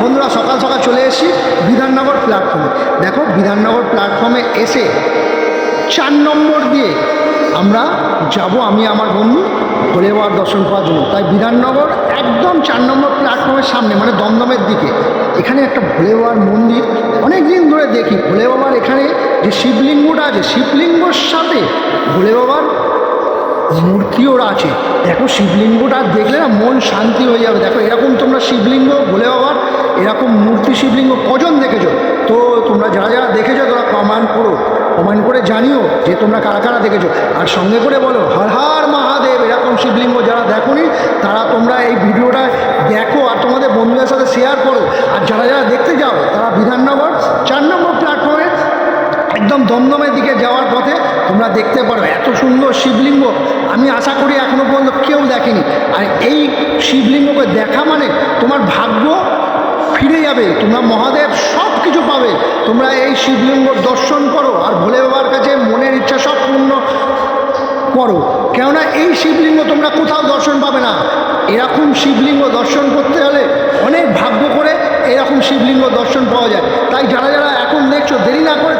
বন্ধুরা, সকাল সকাল চলে এসেছি বিধাননগর প্ল্যাটফর্মে দেখো, বিধাননগর প্ল্যাটফর্মে এসে চার নম্বর দিয়ে আমরা যাব, আমি, আমার বন্ধু ভোলে দর্শন করার জন্য। তাই বিধাননগর একদম চার নম্বর প্ল্যাটফর্মের সামনে মানে দমদমের দিকে। এখানে একটা ভোলে মন্দির। অনেক দিন ধরে দেখি ভোলে বাবার এখানে যে শিবলিঙ্গটা আছে, শিবলিঙ্গর সাথে ভোলে বাবার মূর্তিও আছে। দেখো শিবলিঙ্গটা দেখলে না মন শান্তি হয়ে যাবে। দেখো এরকম তোমরা শিবলিঙ্গ বলে বাবার, এরকম মূর্তি শিবলিঙ্গ কজন দেখেছ? তো তোমরা যারা যারা দেখেছ, তোরা কমেন্ট করো। কমেন্ট করে জানিও যে তোমরা কারা কারা দেখেছ। আর সঙ্গে করে বলো, হর হর মহাদেব, এরকম শিবলিঙ্গ যারা দেখোনি, তারা তোমরা এই ভিডিওটা দেখো আর তোমাদের বন্ধুদের সাথে শেয়ার করো। আর যারা যারা দেখতে যাও, তারা বিধাননগর চার নম্বর প্ল্যাটফর্মে একদম দমদমের দিকে যাওয়ার পথে তোমরা দেখতে পারো, এত সুন্দর শিবলিঙ্গ। আমি আশা করি এখনও পর্যন্ত কেউ দেখেনি। আর এই শিবলিঙ্গকে দেখা মানে তোমার ভাগ্য ফিরে যাবে, তোমরা মহাদেব সব কিছু পাবে। তোমরা এই শিবলিঙ্গ দর্শন করো আর ভোলে বাবার কাছে মনের ইচ্ছা সব পূর্ণ করো। কেননা এই শিবলিঙ্গ তোমরা কোথাও দর্শন পাবে না। এরকম শিবলিঙ্গ দর্শন করতে হলে অনেক ভাগ্য করে এরকম শিবলিঙ্গ দর্শন পাওয়া যায়। তাই যারা যারা এখন দেখছ, দেরি না করে